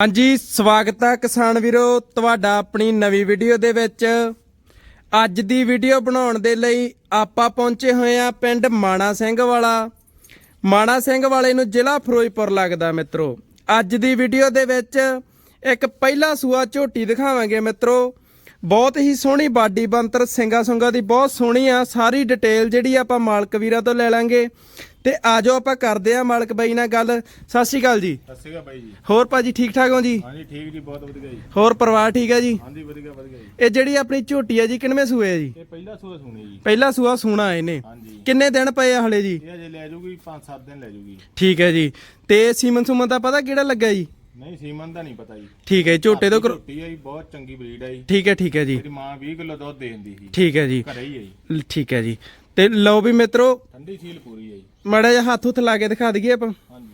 ਹਾਂਜੀ, ਸਵਾਗਤ ਹੈ ਕਿਸਾਨ ਵੀਰੋ। ਤੁਹਾਡਾ ਆਪਣੀ ਨਵੀਂ ਵੀਡੀਓ ਦੇ ਵਿੱਚ। ਅੱਜ ਦੀ ਵੀਡੀਓ ਬਣਾਉਣ ਦੇ ਲਈ ਆਪਾਂ ਪਹੁੰਚੇ ਹੋਏ ਆ ਪਿੰਡ ਮਾਣਾ ਸਿੰਘ ਵਾਲਾ। ਮਾਣਾ ਸਿੰਘ ਵਾਲੇ ਨੂੰ ਜ਼ਿਲ੍ਹਾ ਫਿਰੋਜ਼ਪੁਰ ਲੱਗਦਾ ਮਿੱਤਰੋ। ਅੱਜ ਦੀ ਵੀਡੀਓ ਦੇ ਵਿੱਚ ਇੱਕ ਪਹਿਲਾ ਸੂਆ ਝੋਟੀ ਦਿਖਾਵਾਂਗੇ ਮਿੱਤਰੋ। ਬਹੁਤ ਹੀ ਸੋਹਣੀ ਬਾਡੀ ਬੰਤਰ ਸਿੰਗਾ ਸੁੰਗਾ ਦੀ, ਬਹੁਤ ਸੋਹਣੀ ਆ। ਸਾਰੀ ਡਿਟੇਲ ਜਿਹੜੀ ਆਪਾਂ ਮਾਲਕ ਵੀਰਾਂ ਤੋਂ ਲੈ ਲਾਂਗੇ। ਤੇ ਆਜੋ ਆਪਾਂ ਕਰਦੇ ਆ ਮਾਲਕ ਬਾਈ ਨਾਲ ਗੱਲ। ਸਤਿ ਸ਼੍ਰੀ ਅਕਾਲ ਜੀ। ਸਤਿ ਸ਼੍ਰੀ ਅਕਾਲ ਬਾਈ ਜੀ। ਹੋਰ ਭਾਜੀ ਠੀਕ ਠਾਕ ਹੋ ਜੀ? ਹਾਂਜੀ ਠੀਕ ਜੀ ਬਹੁਤ ਵਧੀਆ ਜੀ। ਹੋਰ ਪਰਿਵਾਰ ਠੀਕ ਹੈ ਜੀ? ਹਾਂਜੀ ਵਧੀਆ ਵਧੀਆ ਜੀ। ਇਹ ਜਿਹੜੀ ਆਪਣੀ ਝੋਟੀ ਹੈ ਜੀ ਕਿੰਨਵੇਂ ਸੂਏ ਹੈ ਜੀ? ਇਹ ਪਹਿਲਾ ਸੂਆ ਸੁਣੀ ਜੀ। ਪਹਿਲਾ ਸੂਆ ਸੂਣਾ ਇਹਨੇ। ਹਾਂਜੀ। ਕਿੰਨੇ ਦਿਨ ਪਏ ਆ ਹਲੇ ਜੀ? ਇਹ ਅਜੇ ਲੈ ਜਾਊਗੀ 5-7 ਦਿਨ ਲੈ ਜਾਊਗੀ ਠੀਕ ਹੈ ਜੀ। ਤੇ ਸੀਮਨ ਸੁਮਨ ਦਾ ਪਤਾ ਕਿਹੜਾ ਲੱਗਾ ਜੀ? ਨਹੀਂ ਸੀਮਨ ਦਾ ਨਹੀਂ ਪਤਾ ਜੀ। ਠੀਕ ਹੈ ਝੋਟੇ ਤੋਂ ਝੋਟੀ ਹੈ ਜੀ ਬਹੁਤ ਚੰਗੀ ਬਰੀਡ ਹੈ ਜੀ। ਠੀਕ ਹੈ ਠੀਕ ਹੈ ਜੀ। ਇਹਦੀ ਮਾਂ 20 ਕਿਲੋ ਦੁੱਧ ਦੇ ਦਿੰਦੀ ਸੀ। ਠੀਕ ਹੈ ਜੀ। ਘਰੇ ਹੀ ਹੈ ਜੀ। ਠੀਕ ਹੈ ਜੀ। ਤੇ ਲਓ ਵੀ ਮਿੱਤਰੋ ਠੰਡੀ ਸੀਲ ਪੂਰੀ ਹੈ ਜੀ। ਮਾੜਾ ਜਿਹਾ ਹੱਥ ਹੁੱਥ ਲਾ ਕੇ ਦਿਖਾ ਦਈਏ ਆਪਾਂ। ਹਾਂਜੀ।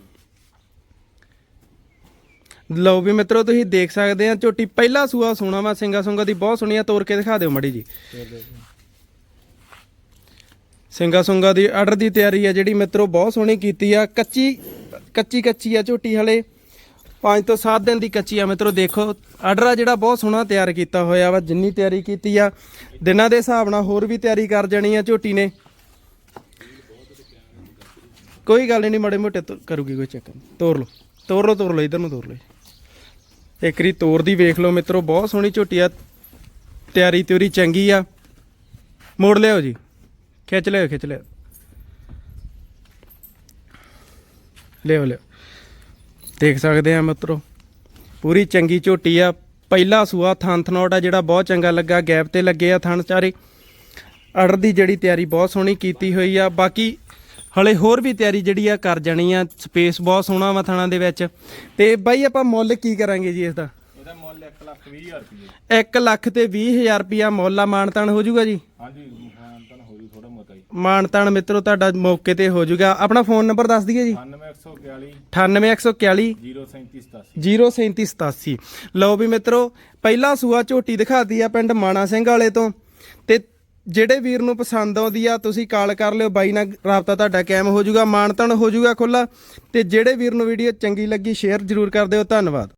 ਲਓ ਵੀ ਮਿੱਤਰੋ ਤੁਸੀਂ ਦੇਖ ਸਕਦੇ ਆ ਝੋਟੀ ਪਹਿਲਾ ਸੂਆ ਸੋਣਾ ਵਾ ਸਿੰਗਾ ਸੁੰਗਾ ਦੀ ਬਹੁਤ ਸੋਹਣੀ ਆ ਤੋੜ ਕੇ ਦਿਖਾ ਦਿਓ ਮੜੀ ਜੀ। ਸਿੰਗਾ ਸੁੰਗਾ ਦੀ ਆਰਡਰ ਦੀ ਤਿਆਰੀ ਆ ਜਿਹੜੀ ਮਿੱਤਰੋ ਬਹੁਤ ਸੋਹਣੀ ਕੀਤੀ ਆ ਕੱਚੀ ਕੱਚੀ ਕੱਚੀ ਆ ਝੋਟੀ ਹਲੇ। 5 ਤੋਂ 7 ਦਿਨ ਦੀ ਕੱਚੀ ਆ ਮਿੱਤਰੋ ਦੇਖੋ ਆਰਡਰ ਆ ਜਿਹੜਾ ਬਹੁਤ ਸੋਹਣਾ ਤਿਆਰ ਕੀਤਾ ਹੋਇਆ ਵਾ ਜਿੰਨੀ ਤਿਆਰੀ ਕੀਤੀ ਆ ਦਿਨਾਂ ਦੇ ਹਿਸਾਬ ਨਾਲ ਹੋਰ ਵੀ ਤਿਆਰੀ ਕਰ ਜਾਣੀ ਆ ਝੋਟੀ ਨੇ। ਕੋਈ ਗੱਲ ਨਹੀਂ, ਮਾੜੇ ਮੋਟੇ ਤੋ ਕਰੂਗੀ ਕੋਈ ਚੱਕਰ ਨਹੀਂ। ਤੋਰ ਲਓ। ਤੋਰ ਲਓ ਤੋਰ ਲਓ, ਇਧਰ ਨੂੰ ਤੋਰ ਲਓ ਇੱਕ ਰੀ ਤੋਰ ਦੀ ਵੇਖ ਲਓ ਮਿੱਤਰੋ, ਬਹੁਤ ਸੋਹਣੀ ਝੋਟੀ ਆ। ਤਿਆਰੀ ਤਿਉਰੀ ਚੰਗੀ ਆ। ਮੋੜ ਲਿਓ ਜੀ। ਖਿੱਚ ਲਿਓ ਖਿੱਚ ਲਿਓ ਲਿਓ ਲਿਓ ਦੇਖ ਸਕਦੇ ਆ ਮਿੱਤਰੋ, ਪੂਰੀ ਚੰਗੀ ਝੋਟੀ ਆ। ਪਹਿਲਾ ਸੂਆ ਥਣ ਥਨੋਟ ਆ, ਜਿਹੜਾ ਬਹੁਤ ਚੰਗਾ ਲੱਗਾ। ਗੈਪ ਤੇ ਲੱਗੇ ਆ ਥਣ ਚਾਰੇ। ਆਰਡਰ ਦੀ ਜਿਹੜੀ ਤਿਆਰੀ ਬਹੁਤ ਸੋਹਣੀ ਕੀਤੀ ਹੋਈ ਆ। ਬਾਕੀ ਹਲੇ ਹੋਰ ਵੀ ਤਿਆਰੀ ਜਿਹੜੀ ਆ ਕਰ ਜਾਣੀ ਆ ਸਪੇਸ ਬਹੁਤ ਸੋਹਣਾ ਵਾ ਥਣਾ ਦੇ ਵਿੱਚ। ਤੇ ਬਾਈ ਆਪਾਂ ਮੁੱਲ ਕੀ ਕਰਾਂਗੇ ਜੀ ਇਸ ਦਾ ਇਹਦਾ ਮੁੱਲ 1 ਲੱਖ 20 ਹਜ਼ਾਰ ਰੁਪਏ 1 ਲੱਖ ਤੇ 20000 ਰੁਪਿਆ ਮੁੱਲ ਆ ਮਾਨਤਾਨ ਹੋ ਜਾਊਗਾ ਜੀ? ਹਾਂਜੀ ਹਾਂ ਤਾਂ ਹੋ ਜੂ ਥੋੜਾ ਮੋਟਾ ਜੀ। ਮਾਨਤਾਨ ਮਿੱਤਰੋ ਤੁਹਾਡਾ ਮੌਕੇ ਤੇ ਹੋ ਜਾਊਗਾ ਆਪਣਾ ਫੋਨ ਨੰਬਰ ਦੱਸ ਦਈਏ ਜੀ? 9141 98141 03787 03787 ਲਓ ਵੀ ਮਿੱਤਰੋ ਪਹਿਲਾ ਸੂਆ ਝੋਟੀ ਦਿਖਾਤੀ ਆ ਪਿੰਡ ਮਾਣਾ ਸਿੰਘ ਵਾਲੇ ਤੋਂ। ਤੇ ਜਿਹੜੇ ਵੀਰ ਨੂੰ ਪਸੰਦ ਆਉਂਦੀ ਆ, ਤੁਸੀਂ ਕਾਲ ਕਰ ਲਿਓ, ਬਾਈ ਨਾਲ ਰਾਬਤਾ ਤੁਹਾਡਾ ਕਾਇਮ ਹੋ ਜਾਊਗਾ ਮਾਨਤਨ ਹੋ ਜਾਊਗਾ ਖੁੱਲਾ ਤੇ ਜਿਹੜੇ ਵੀਰ ਨੂੰ ਵੀਡੀਓ ਚੰਗੀ ਲੱਗੀ ਸ਼ੇਅਰ ਜ਼ਰੂਰ ਕਰ ਦਿਓ, ਧੰਨਵਾਦ।